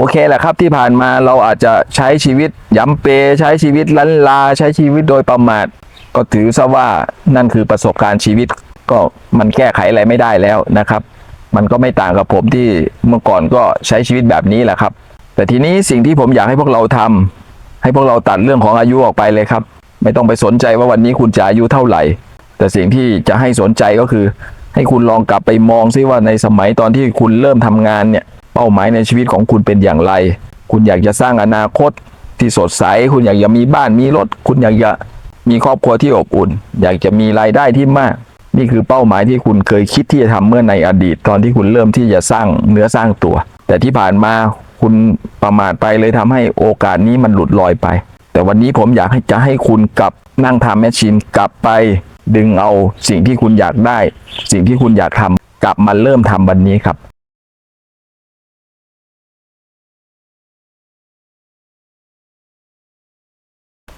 โอเคแหละครับที่ผ่านมาเราอาจจะใช้ชีวิตย้ำเปใช้ชีวิตลันลาใช้ชีวิตโดยประมาทก็ถือซะว่านั่นคือประสบการณ์ชีวิตก็มันแก้ไขอะไรไม่ได้แล้วนะครับ มันก็ไม่ต่างกับผมที่เมื่อก่อนก็ใช้ชีวิตแบบนี้แหละครับ แต่ทีนี้สิ่งที่ผมอยากให้พวกเราทำให้พวกเราตัดเรื่องของอายุออกไปเลยครับ ไม่ต้องไปสนใจว่าวันนี้คุณจะอายุเท่าไหร่ แต่สิ่งที่จะให้สนใจก็คือ ให้คุณลองกลับไปมองซิว่าในสมัยตอนที่คุณเริ่มทำงานเนี่ย เป้าหมายในชีวิตของคุณเป็นอย่างไร คุณอยากจะสร้างอนาคตที่สดใส คุณอยากจะมีบ้านมีรถ คุณอยากจะมีครอบครัวที่อบอุ่น อยากจะมีรายได้ที่มาก นี่คือเป้าหมายที่คุณเคยคิดที่จะทำเมื่อในอดีต ตอนที่คุณเริ่มที่จะสร้างเนื้อสร้างตัว แต่ที่ผ่านมาคุณประมาทไปเลยทำให้โอกาสนี้มันหลุดลอยไป แต่วันนี้ผมอยากให้จะให้คุณกลับนั่งทำแมชชีนกลับไปดึงเอาสิ่งที่คุณอยากได้ สิ่งที่คุณอยากทำกลับมาเริ่มทำวันนี้ครับ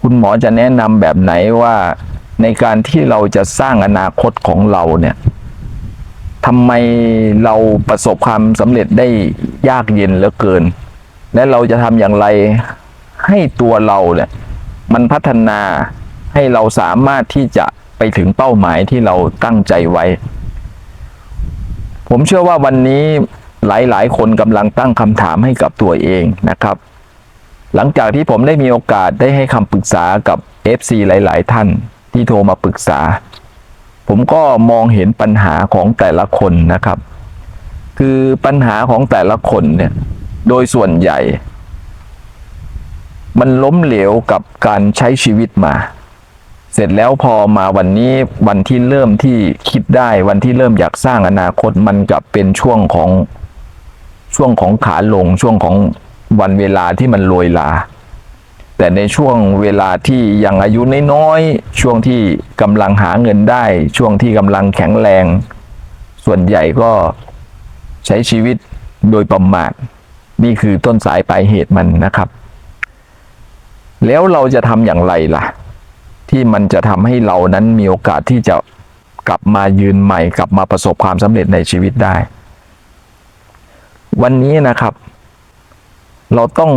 คุณหมอจะแนะนำแบบไหนว่าในการที่เราจะสร้างอนาคตของเราเนี่ยทำไมเราประสบความสำเร็จได้ยากเย็นเหลือเกิน และเราจะทำอย่างไรให้ตัวเราเนี่ย มันพัฒนาให้เราสามารถที่จะไปถึงเป้าหมายที่เราตั้งใจไว้ ผมเชื่อว่าวันนี้หลายๆ คนกำลังตั้งคำถามให้กับตัวเองนะครับ หลังจากที่ผมได้มีโอกาสได้ให้คำปรึกษากับ FC หลาย ๆ ท่านที่โทรมาปรึกษา ผมก็มองเห็นปัญหาของแต่ละคนนะครับ คือปัญหาของแต่ละคนเนี่ยโดยส่วนใหญ่ มันล้มเหลวกับการใช้ชีวิตมา เสร็จแล้วพอมาวันนี้วันที่เริ่มที่คิดได้วันที่เริ่มอยากสร้างอนาคตมันกลับเป็นช่วงของช่วงของขาลงช่วงของ วันเวลาที่มันโรยลา แต่ในช่วงเวลาที่ยังอายุน้อยๆ ช่วงที่กำลังหาเงินได้ ช่วงที่กำลังแข็งแรง ส่วนใหญ่ก็ใช้ชีวิตโดยประมาทนี่คือต้นสายปลายเหตุมันนะครับ แล้วเราจะทำอย่างไรล่ะ ที่มันจะทำให้เรานั้นมีโอกาสที่จะกลับมายืนใหม่ กลับมาประสบความสำเร็จในชีวิตได้ วันนี้นะครับ เราต้อง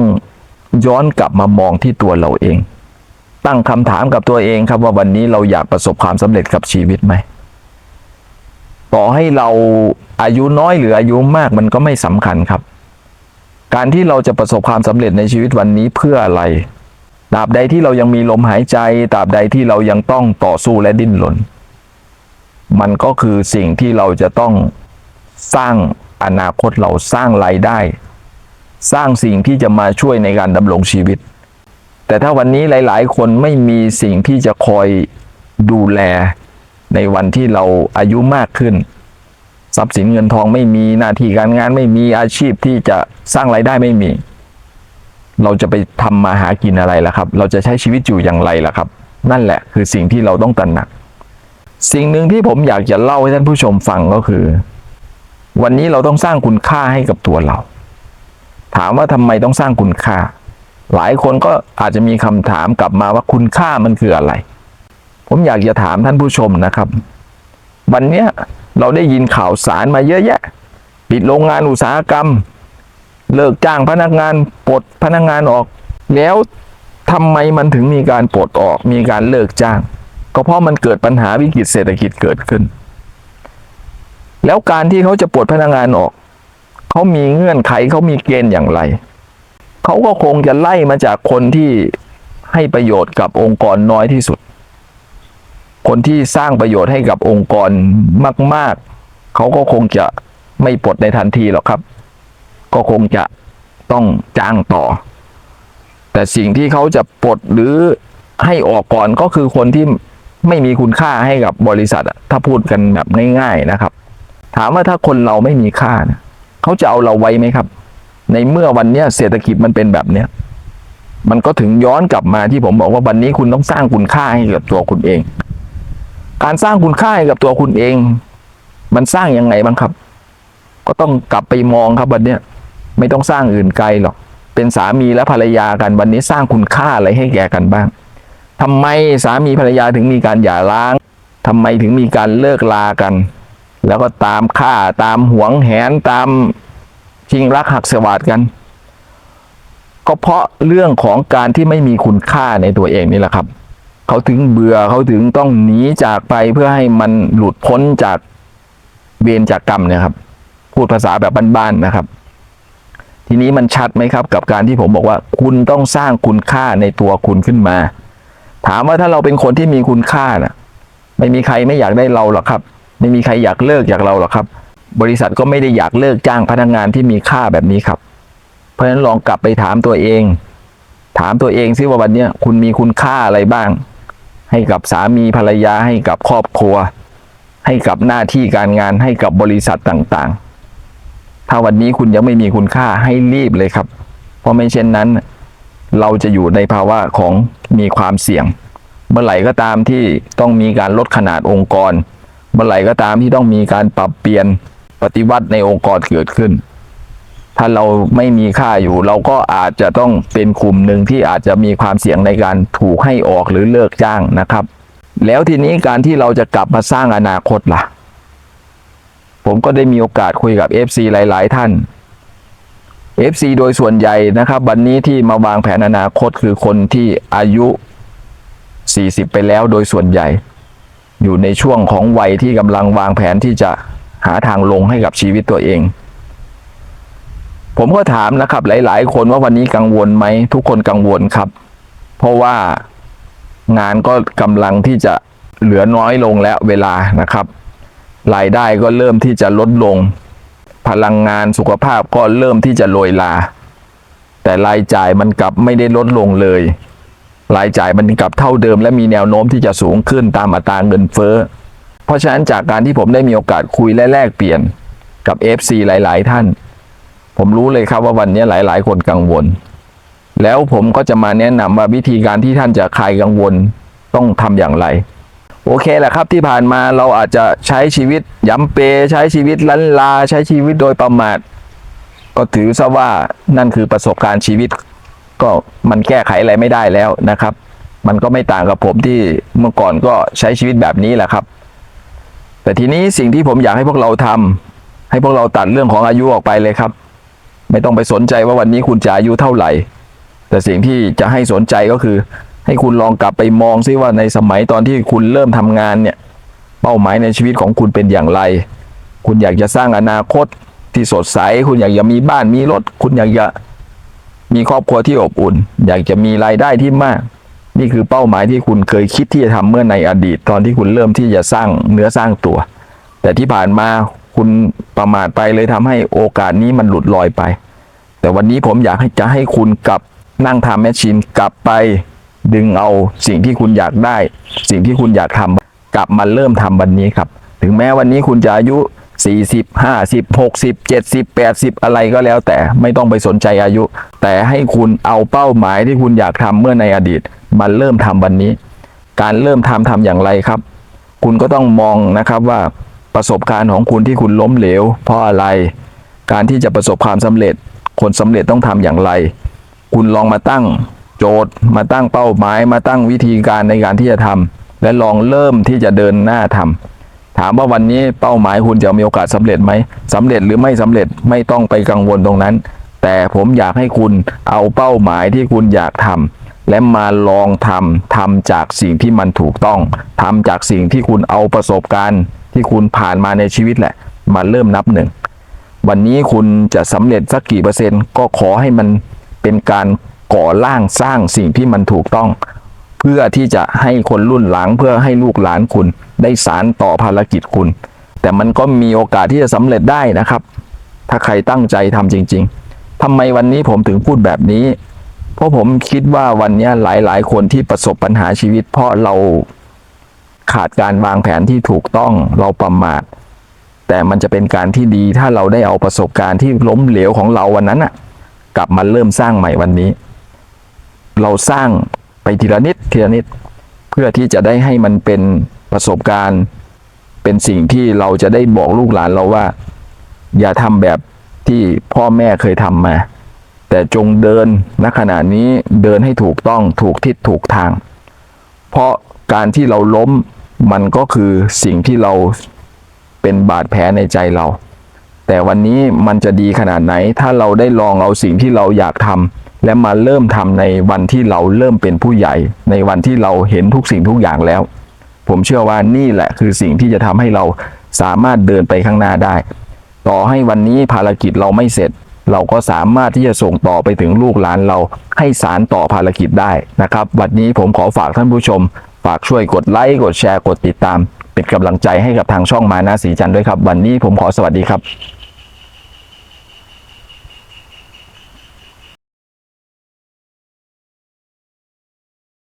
ย้อนกลับมามองที่ตัวเราเอง ตั้งคำถามกับตัวเองครับว่าวันนี้เราอยากประสบความสำเร็จกับชีวิตไหมต่อให้เราอายุน้อยหรืออายุมากมันก็ไม่สำคัญครับ การที่เราจะประสบความสำเร็จในชีวิตวันนี้เพื่ออะไรตราบใดที่เรายังมีลมหายใจตราบใดที่เรายังต้องต่อสู้และดิ้นรนมันก็คือสิ่งที่เราจะต้องสร้างอนาคตเราสร้างรายได้ สร้างสิ่งที่จะมาช่วยในการดำรงชีวิต แต่ถ้าวันนี้หลาย ๆ คนไม่มีสิ่งที่จะคอยดูแล ในวันที่เราอายุมากขึ้น ทรัพย์สินเงินทองไม่มีหน้าที่การงานไม่มีอาชีพที่จะสร้างรายได้ไม่มี เราจะไปทำมาหากินอะไรล่ะครับ เราจะใช้ชีวิตอยู่อย่างไรล่ะครับ นั่นแหละคือสิ่งที่เราต้องตระหนัก สิ่งหนึ่งที่ผมอยากจะเล่าให้ท่านผู้ชมฟังก็คือ วันนี้เราต้องสร้างคุณค่าให้กับตัวเรา ถามว่าทำไมต้องสร้างคุณค่า หลายคนก็อาจจะมีคำถามกลับมาว่าคุณค่ามันคืออะไร ผมอยากจะถามท่านผู้ชมนะครับ วันนี้เราได้ยินข่าวสารมาเยอะแยะ ปิดโรงงานอุตสาหกรรม เลิกจ้างพนักงานปลดพนักงานออก แล้วทำไมมันถึงมีการปลดออกมีการเลิกจ้าง ก็เพราะมันเกิดปัญหาวิกฤตเศรษฐกิจเกิดขึ้น แล้วการที่เขาจะปลดพนักงานออก เขามีเงื่อนไขเขามีเกณฑ์อย่างไร เขาก็คงจะไล่มาจากคนที่ให้ประโยชน์กับองค์กรน้อยที่สุด คนที่สร้างประโยชน์ให้กับองค์กรมาก ๆ เขาก็คงจะไม่ปลดในทันทีหรอกครับ ก็คงจะต้องจ้างต่อ แต่สิ่งที่เขาจะปลดหรือให้ออกก่อนก็คือคนที่ไม่มีคุณค่าให้กับบริษัทอะถ้าพูดกันแบบง่าย ๆนะครับ ถามว่าถ้าคนเราไม่มีค่านะ เขาจะเอาเราไว้ไหมครับ ในเมื่อวันเนี้ยเศรษฐกิจมันเป็นแบบเนี้ยมันก็ถึงย้อนกลับมาที่ผมบอกว่าวันนี้คุณต้องสร้างคุณค่าให้กับตัวคุณเอง การสร้างคุณค่าให้กับตัวคุณเอง มันสร้างยังไงบ้างครับ ก็ต้องกลับไปมองครับวันเนี้ยไม่ต้องสร้างอื่นไกลหรอก เป็นสามีและภรรยากันวันนี้สร้างคุณค่าอะไรให้แก่กันบ้างทำไมสามีภรรยาถึงมีการหย่าร้างทำไมถึงมีการเลิกลากัน แล้วก็ตามฆ่าตามหวงแหนตามชิงรักหักสวาดกัน ก็เพราะเรื่องของการที่ไม่มีคุณค่าในตัวเองนี่แหละครับ เขาถึงเบื่อเขาถึงต้องหนีจากไปเพื่อให้มันหลุดพ้นจากเวรจากกรรมเนี่ยครับ พูดภาษาแบบบ้านๆนะครับ ทีนี้มันชัดไหมครับกับการที่ผมบอกว่า คุณต้องสร้างคุณค่าในตัวคุณขึ้นมา ถามว่าถ้าเราเป็นคนที่มีคุณค่าน่ะ ไม่มีใครไม่อยากได้เราหรอกครับ ไม่มีใครอยากเลิกอยากเราหรอกครับ บริษัทก็ไม่ได้อยากเลิกจ้างพนักงานที่มีค่าแบบนี้ครับ เพราะฉะนั้นลองกลับไปถามตัวเอง ถามตัวเองซิว่าวันนี้คุณมีคุณค่าอะไรบ้าง ให้กับสามีภรรยาให้กับครอบครัว ให้กับหน้าที่การงานให้กับบริษัทต่างๆ ถ้าวันนี้คุณยังไม่มีคุณค่าให้รีบเลยครับ เพราะไม่เช่นนั้น เราจะอยู่ในภาวะของมีความเสี่ยง เมื่อไหร่ก็ตามที่ต้องมีการลดขนาดองค์กร เมื่อไหร่ก็ตามที่ต้องมีการปรับเปลี่ยนปฏิวัติในองค์กรเกิดขึ้น ถ้าเราไม่มีค่าอยู่ เราก็อาจจะต้องเป็นกลุ่มหนึ่งที่อาจจะมีความเสี่ยงในการถูกให้ออกหรือเลิกจ้างนะครับ แล้วทีนี้การที่เราจะกลับมาสร้างอนาคตล่ะ ผมก็ได้มีโอกาสคุยกับ FC หลาย ๆ ท่าน FC โดยส่วนใหญ่นะครับ วันนี้ที่มาวางแผนอนาคตคือคนที่อายุ 40 ไปแล้วโดยส่วนใหญ่ อยู่ในช่วงของวัยที่กำลังวางแผนที่จะหาทางลงให้กับชีวิตตัวเอง ผมก็ถามนะครับ หลาย ๆ คนว่าวันนี้กังวลไหมทุกคนกังวลครับ เพราะว่างานก็กำลังที่จะเหลือน้อยลงแล้วเวลานะครับรายได้ก็เริ่มที่จะลดลง พลังงานสุขภาพก็เริ่มที่จะโรยลา แต่รายจ่ายมันกลับไม่ได้ลดลงเลย รายจ่ายมันกลับเท่าเดิม และมีแนวโน้มที่จะสูงขึ้นตามอัตราเงินเฟ้อ เพราะฉะนั้นจากการที่ผมได้มีโอกาสคุยและแลกเปลี่ยนกับ FC หลาย ๆ ท่าน ผมรู้เลยครับว่าวันนี้หลาย ๆ คนกังวล แล้วผมก็จะมาแนะนำว่าวิธีการที่ท่านจะคลายกังวลต้องทำอย่างไร โอเคแหละครับที่ผ่านมาเราอาจจะใช้ชีวิตย้ำเปใช้ชีวิตลันลา ใช้ชีวิตโดยประมาทก็ถือซะว่านั่นคือประสบการณ์ชีวิต ก็มันแก้ไขอะไรไม่ได้แล้วนะครับ มันก็ไม่ต่างกับผมที่เมื่อก่อนก็ใช้ชีวิตแบบนี้แหละครับ แต่ทีนี้สิ่งที่ผมอยากให้พวกเราทำให้พวกเราตัดเรื่องของอายุออกไปเลยครับ ไม่ต้องไปสนใจว่าวันนี้คุณจะอายุเท่าไหร่ แต่สิ่งที่จะให้สนใจก็คือ ให้คุณลองกลับไปมองซิว่าในสมัยตอนที่คุณเริ่มทำงานเนี่ยเป้าหมายในชีวิตของคุณเป็นอย่างไร คุณอยากจะสร้างอนาคตที่สดใส คุณอยากจะมีบ้านมีรถ คุณอยากจะ มีครอบครัวที่อบอุ่น อยากจะมีรายได้ที่มาก นี่คือเป้าหมายที่คุณเคยคิดที่จะทำเมื่อในอดีต ตอนที่คุณเริ่มที่จะสร้างเนื้อสร้างตัว แต่ที่ผ่านมาคุณประมาทไปเลยทำให้โอกาสนี้มันหลุดลอยไป แต่วันนี้ผมอยากให้จะให้คุณกลับนั่งทำแมชชีนกลับไปดึงเอาสิ่งที่คุณอยากได้ สิ่งที่คุณอยากทำกลับมาเริ่มทำวันนี้ครับ ถึงแม้วันนี้คุณจะอายุ 40 50 60 70 80อะไรก็แล้ว แต่ไม่ต้องไปสนใจอายุ แต่ให้คุณเอาเป้าหมายที่คุณอยากทำเมื่อในอดีตมาเริ่มทำวันนี้ การเริ่มทำทำอย่างไรครับ คุณก็ต้องมองนะครับว่าประสบการณ์ของคุณที่คุณล้มเหลว เพราะอะไร การที่จะประสบความสำเร็จ คนสำเร็จต้องทำอย่างไร คุณลองมาตั้งโจทย์ มาตั้งเป้าหมาย มาตั้งวิธีการในการที่จะทำและลองเริ่มที่จะเดินหน้าทำ ถามว่าวันนี้เป้าหมายคุณจะมีโอกาสสำเร็จไหมสำเร็จหรือไม่สำเร็จไม่ต้องไปกังวลตรงนั้น แต่ผมอยากให้คุณเอาเป้าหมายที่คุณอยากทำและมาลองทำทำจากสิ่งที่มันถูกต้องทำจากสิ่งที่คุณเอาประสบการณ์ ที่คุณผ่านมาในชีวิตแหละ มาเริ่มนับหนึ่งวันนี้คุณจะสำเร็จสักกี่เปอร์เซ็นต์ก็ขอให้มันเป็นการก่อร่างสร้างสิ่งที่มันถูกต้อง เพื่อที่จะให้คนรุ่นหลังเพื่อให้ลูกหลานคุณ ได้สารต่อภารกิจคุณ แต่มันก็มีโอกาสที่จะสำเร็จได้นะครับ ถ้าใครตั้งใจทำจริง ๆทำไมวันนี้ผมถึงพูดแบบนี้ เพราะผมคิดว่าวันนี้หลายๆ คนที่ประสบปัญหาชีวิต เพราะเราขาดการวางแผนที่ถูกต้องเราประมาทแต่มันจะเป็นการที่ดีถ้าเราได้เอาประสบการณ์ที่ล้มเหลวของเราวันนั้นอะกลับมาเริ่มสร้างใหม่วันนี้ เราสร้าง ไปทีละนิดทีละนิด เพื่อที่จะได้ให้มันเป็นประสบการณ์ เป็นสิ่งที่เราจะได้บอกลูกหลานเราว่า อย่าทำแบบที่พ่อแม่เคยทำมา แต่จงเดินณขณะนี้เดินให้ถูกต้องถูกทิศถูกทาง เพราะการที่เราล้มมันก็คือสิ่งที่เราเป็นบาดแผลในใจเรา แต่วันนี้มันจะดีขนาดไหน ถ้าเราได้ลองเอาสิ่งที่เราอยากทำ และมาเริ่มทำในวันที่เราเริ่มเป็นผู้ใหญ่ ในวันที่เราเห็นทุกสิ่งทุกอย่างแล้ว ผมเชื่อว่านี่แหละคือสิ่งที่จะทำให้เราสามารถเดินไปข้างหน้าได้ ต่อให้วันนี้ภารกิจเราไม่เสร็จ เราก็สามารถที่จะส่งต่อไปถึงลูกหลานเราให้สารต่อภารกิจได้นะครับ วันนี้ผมขอฝากท่านผู้ชม ฝากช่วยกดไลค์กดแชร์กดติดตาม เป็นกำลังใจให้กับทางช่องมานาสีจันทร์ด้วยครับ วันนี้ผมขอสวัสดีครับ